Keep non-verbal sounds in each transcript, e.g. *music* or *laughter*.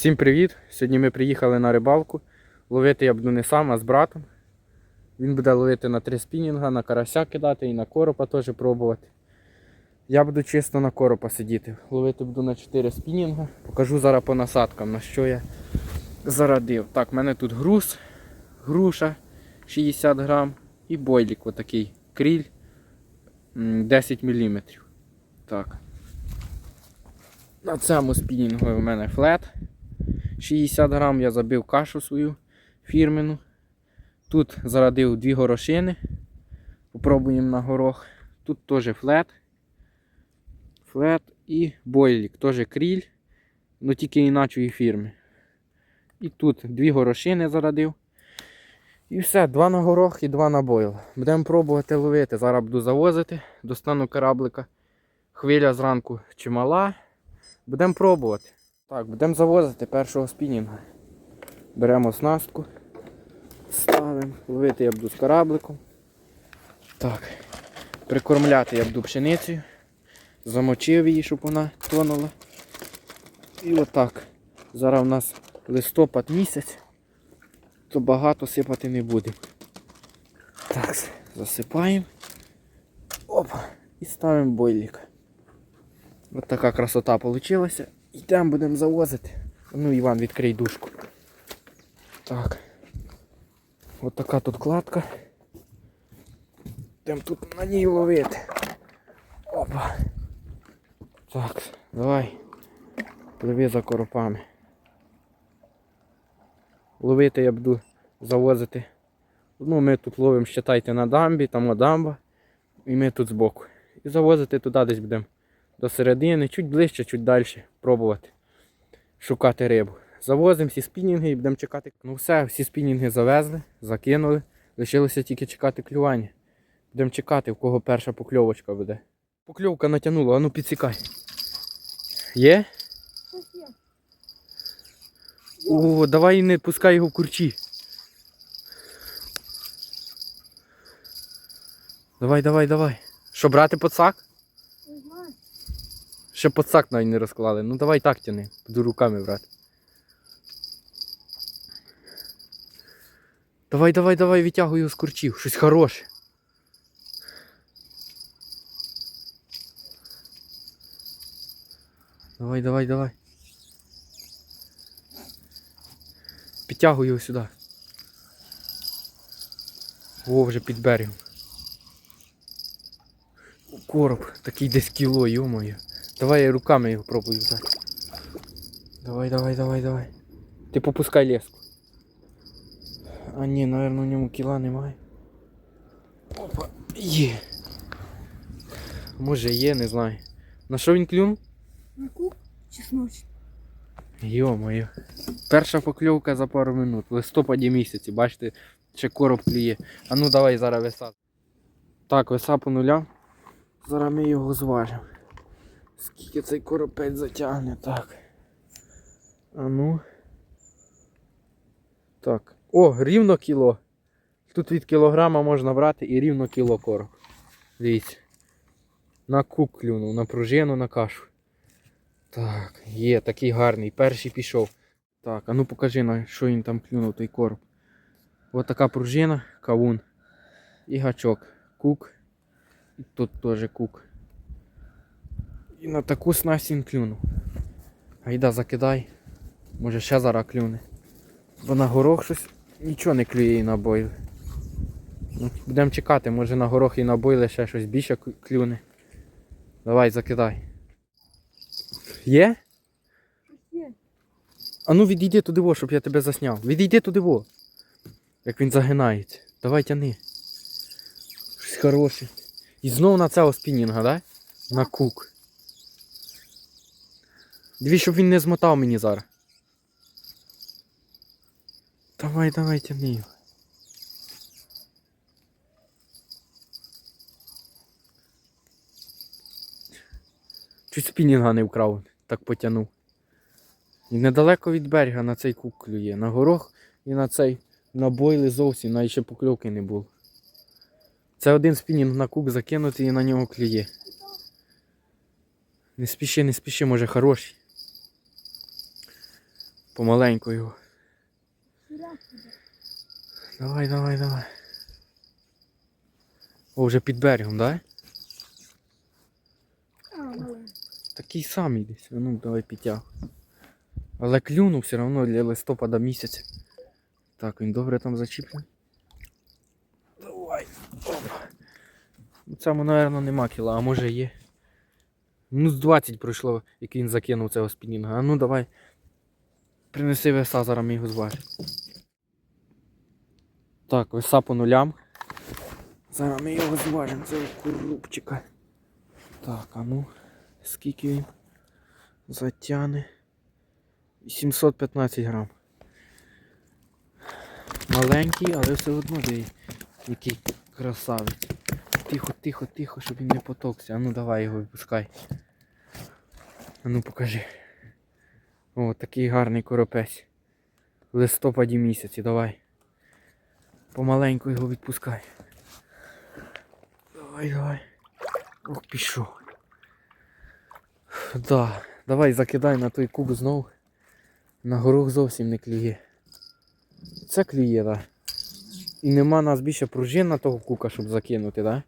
Всім привіт! Сьогодні ми приїхали на рибалку. Ловити я буду не сам, а з братом. Він буде ловити на три спінінга, на карася кидати і на коропа теж пробувати. Я буду чисто на коропа сидіти. Ловити буду на 4 спінінга. Покажу зараз по насадкам, на що я зарадив. Так, в мене тут груз, груша 60 грам і бойлік отакий кріль 10 мм. Так. На цьому спінінгу в мене флет 60 грам. Я забив кашу свою фірмену. Тут зарадив дві горошини. Попробуємо на горох. Тут теж флет. Флет і бойлік, теж кріль, але тільки іначої фірми. І тут дві горошини зарадив. І все, два на горох і два на бойл. Будемо пробувати ловити. Зараз буду завозити, достану кораблика. Хвиля зранку чимала. Будемо пробувати. Так, будемо завозити першого спінінга. Беремо оснастку, ставимо, ловити я буду з корабликом. Так, прикормляти я буду пшеницею. Замочив її, щоб вона тонула. І отак. Зараз у нас листопад місяць, то багато сипати не будемо. Так, засипаємо. Опа. І ставимо бойлік. Ось така красота вийшла. Йдемо будемо завозити. Ну, Іван, відкрий дужку. Так. Ось така тут кладка. Йдемо тут на ній ловити. Опа. Так, давай. Пливи за коропами. Ловити я буду завозити. Ну, ми тут ловимо, считайте, на дамбі, там дамба. І ми тут збоку. І завозити туди десь будемо до середини, чуть ближче, чуть далі пробувати шукати рибу. Завозимо всі спінінги і будемо чекати. Ну все, всі спінінги завезли, закинули. Лишилося тільки чекати клювання. Будемо чекати, в кого перша покльовочка буде. Покльовка натягнула, а ну підсікай. Є? Є. О, давай не пускай його в курчі. Давай, давай, давай. Що, брати подсак? Ще подсак навіть не розклали. Ну давай так тяни, буду руками брати. Давай, давай, давай, витягуй його з курчів. Щось хороше. Давай, давай, давай. Підтягуй його сюди. О, вже під берегом. Короб, такий десь кіло, йомою. Давай я руками його пробую взяти. Давай, давай, давай, давай. Ти попускай леску. А ні, напевно, у ньому кіла немає. Опа, є. Може є, не знаю. На що він клюнув? На куб чесночний. Йо-моє. Перша покльовка за пару минут. В листопаді місяці, бачите, ще короб клює. А ну давай зараз веса. Так, веса по нулям. Зараз ми його зважимо. Скільки цей коропець затягне, так. А ну. Так. О, рівно кіло. Тут від кілограма можна брати і рівно кіло короб. Дивіться. На кук клюнув, на пружину, на кашу. Так, є, такий гарний. Перший пішов. Так, а ну покажи на що він там клюнув той короб. Ось така пружина, кавун. І гачок. Кук. І тут теж кук. І на таку снасть він клюнув. Гайда закидай. Може ще зараз клюне. Бо на горох щось нічого не клює і на бойл. Ну, будемо чекати, може на горох і на бойле ще щось більше клюне. Давай, закидай. Є? Є. А ну відійди туди, во, щоб я тебе засняв. Відійди туди, во. Як він загинається. Давай тяни. Щось хороше. І знову на цього спінінга, да? На кук. Дві, щоб він не змотав мені зараз. Давай, давай, тяни його. Чуть спінінга не вкрав, так потягнув. І недалеко від берега на цей кук клює. На горох і на цей на бойли зовсім, навіть ще покльовки не було. Це один спінінг на кук закинутий і на нього клює. Не спіши, не спіши, може хороший. Помаленьку його. Давай, давай, давай. О, вже під берегом, да? Такий самий десь. Ну, давай підтягуй. Але клюнув все одно для листопада місяця. Так, він добре там зачіплений. Давай. Опа. Ну, Цьому, мабуть, нема кіла, а може є. Ну, з 20 пройшло, як він закинув цього спінінга. А ну давай. Принеси веса, зараз ми його зважимо. Так, веса по нулям. Зараз ми його зважимо, цього коробчика. Так, а ну. Скільки він затягне? 715 грам. Маленький, але все одно диви, який красавець. Тихо, тихо, тихо, щоб він не потокся. А ну давай його випускай. А ну покажи. О, такий гарний коропець. В листопаді місяці, давай. Помаленьку його відпускай. Давай, давай. Ох, пішов. Да, давай закидай на той куб знову. На горох зовсім не клює. Це клює, так. Да. І нема нас більше пружин на того кука, щоб закинути, так? Да?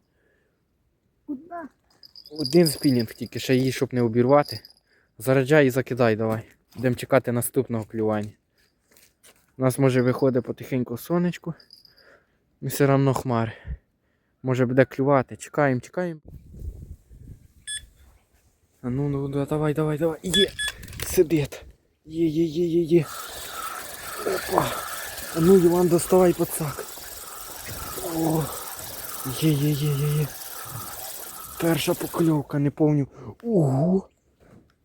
Куда? Один спінінг тільки, ще її, щоб не обірвати. Заряджай і закидай, давай. Будемо чекати наступного клювання. У нас може виходить потихеньку сонечко. І все одно хмари. Може буде клювати. Чекаємо, чекаємо. А ну, ну, давай, давай, давай. Є! Сидить. Є, є, є, є, є. Опа. А ну, Іван, доставай пацак. О, є, є, є, є, є. Перша покльовка, не помню. Ого!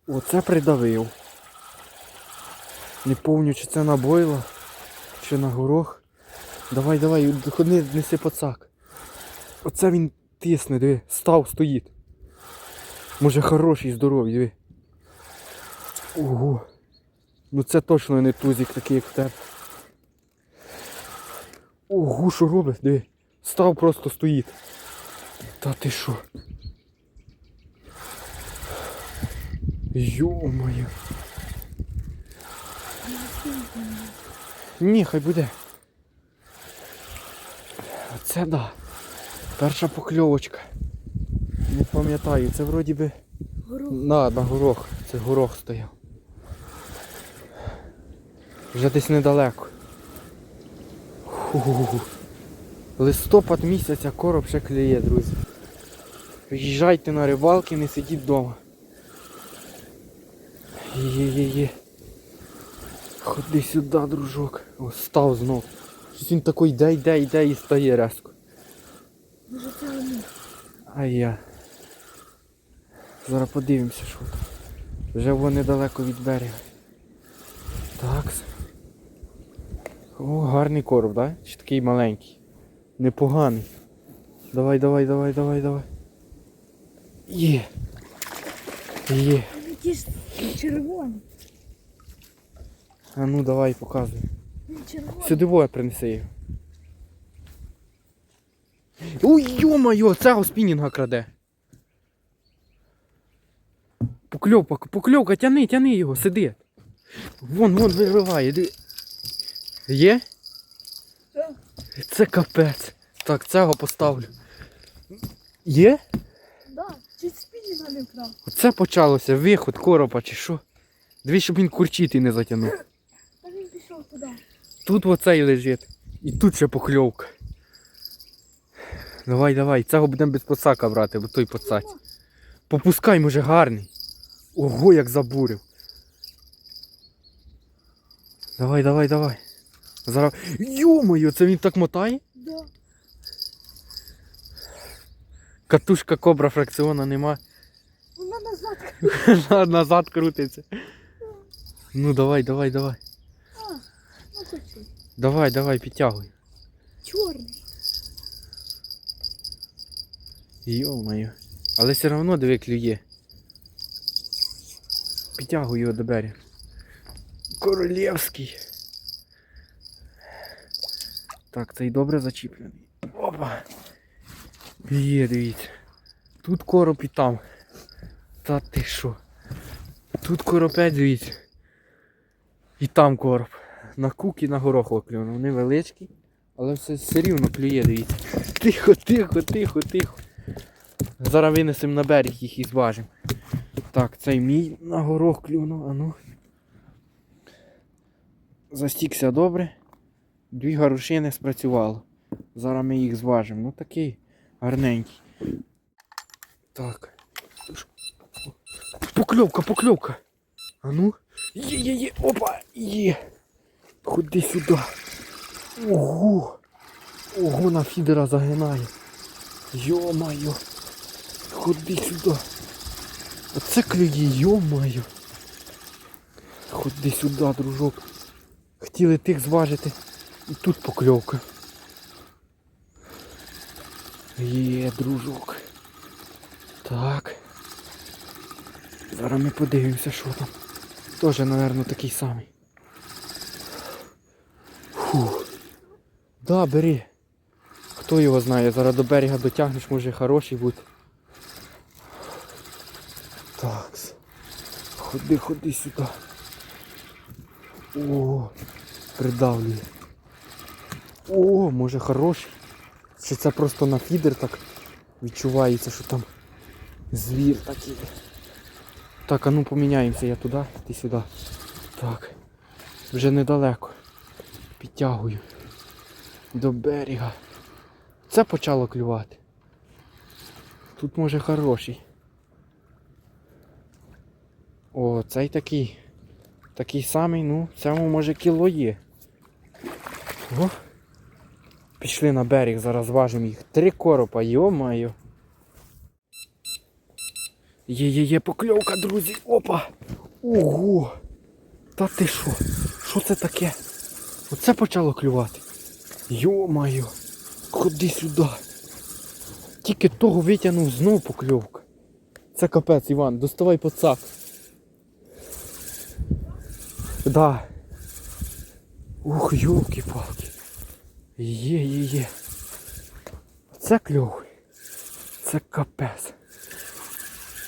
Оце придавив. Не помню, чи це на бойла, чи на горох. Давай, давай, ходи, неси пацак. Оце він тисне, диви, став, стоїть. Може хороший, здоровий, диви. Ого. Ну це точно не тузик такий, як в тебе. Ого, що робить, диви. Став просто стоїть. Та ти що? Йо-моє. Ні, хай буде. Оце да. Перша покльовочка. Не пам'ятаю, це вроді би. Горох. На, на горох. Це горох стояв. Вже десь недалеко. Фу. Листопад місяця короб ще клює, друзі. Приїжджайте на рибалки, не сидіть вдома. Є-є-є. Ходи сюди, дружок. О, став знов. Щось він такий йде, йде, йде і стає резко. Може це вони. А я. Зараз подивимося, що там. Вже вони далеко від берега. Так. О, гарний короб, так? Да? Чи такий маленький? Непоганий. Давай, давай, давай, давай, давай. Є. Є. Ті ж червоні. А ну давай показуй. Сюди воя принеси його. Ой, йо-моє, цього спінінга краде. Покльовка, покльовка, тяни, тяни його, сиди. Вон, вон вириває. диви. Є? Це капець. Так, цього поставлю. Є? Да, чуть спінінга не вкрав. Оце почалося, виход коропа чи що. Дивись, щоб він курчити не затягнув. Та він пішов туди. Тут оцей лежить. І тут ще покльовка. Давай, давай, цього будемо без подсака брати, бо той подсач. Попускай, може гарний. Ого, як забурив. Давай, давай, давай. Зараз. Йо-моє, це він так мотає? Да. Катушка кобра фракціона нема. Вона назад. *laughs* Назад крутиться. Ну давай, давай, давай. Давай, давай, підтягуй. Чорний. Йо-моє. Але все одно диви клює. Підтягуй його до берега. Королівський. Так, цей добре зачіплений. Опа. Є, дивіться. Тут короб і там. Та ти що? Тут коропець, дивіться. І там короб. На кук і на горох клюнув. Вони величкі, але все, все рівно клює, дивіться. Тихо, тихо, тихо, тихо. Зараз винесемо на берег їх і зважимо. Так, цей мій на горох клюнув, а ну. Застікся добре. Дві гарушини спрацювало. Зараз ми їх зважимо. Ну такий гарненький. Так. Покльовка, покльовка. А ну. Є, є, є. Опа! Є. Ходи сюди. Ого. Ого, на фідера загинає. Йо-моє. Ходи сюди. Оце клює, йо-моє. Ходи сюди, дружок. Хотіли тих зважити. І тут покльовка. Є, дружок. Так. Зараз ми подивимося, що там. Тоже, напевно, такий самий. Да, бери. Хто його знає, зараз до берега дотягнеш, може хороший бути. Так. Ходи, ходи сюди. О, придавлює. О, може хороший. Чи це просто на фідер так відчувається, що там звір такий. Так, а ну поміняємося я туди, ти сюди. Так. Вже недалеко. Підтягую. До берега. Це почало клювати. Тут може хороший. О, цей такий. Такий самий, ну, цьому може кіло є. О. Пішли на берег, зараз важимо їх. Три коропа, йо-моє. Є, є, є покльовка, друзі. Опа! Ого! Та ти що? Що це таке? Оце почало клювати. Йо-моє! Ходи сюди. Тільки того витягнув знов покльовка. Це капець, Іван, доставай пацак. Да. Ух, йолки-палки. Є, є, є. Це кльовий. Це капець.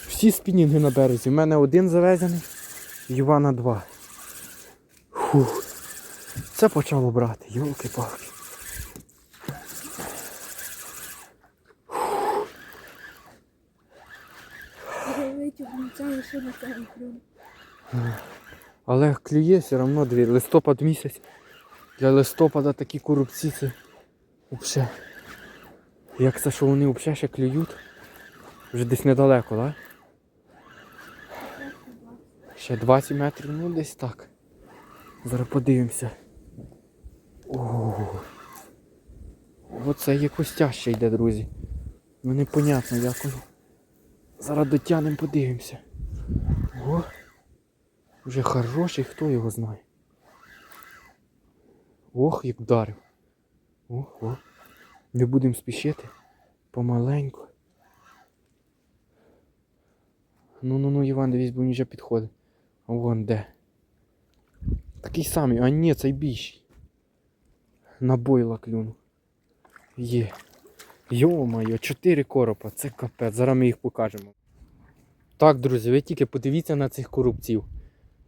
Всі спінінги на березі. У мене один завезений, Івана два. Фух. Це почало брати, йолки-палки. Я Але клює все одно дві. Листопад місяць. Для листопада такі корупці це взагалі. Як це, що вони взагалі ще клюють? Вже десь недалеко, так? Ще 20 метрів, ну десь так. Зараз подивимося. Ого. Оце є костя ще йде, друзі. Ну непонятно як воно. Зараз дотягнемо, подивимося. О. Вже хороший, хто його знає. Ох, як вдарив. Ох, ох. Не будемо спішити. Помаленьку. Ну ну ну, Іван, дивись, бо він вже підходить. Вон де. Такий самий, а ні, цей більший. На бойла клюнув. Є. Йо-моє, чотири коропа, це капець, зараз ми їх покажемо. Так, друзі, ви тільки подивіться на цих коробців.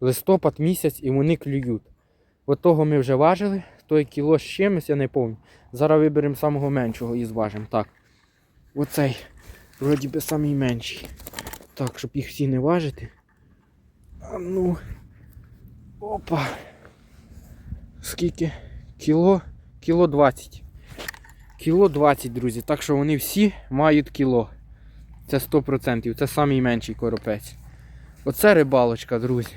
Листопад місяць і вони клюють. От того ми вже важили, той кіло з чимось, я не пам'ятаю. Зараз виберемо самого меншого і зважимо. Так. Оцей, вроді би самий менший. Так, щоб їх всі не важити. А ну. Опа. Скільки? Кіло? Кіло 20. Кіло 20, друзі. Так що вони всі мають кіло. Це 100%. Це самий менший коропець. Оце рибалочка, друзі.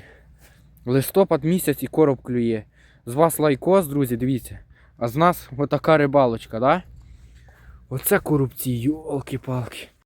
Листопад місяць і короб клює. З вас лайкос, друзі, дивіться. А з нас отака рибалочка, да? Оце корупці, йолки-палки.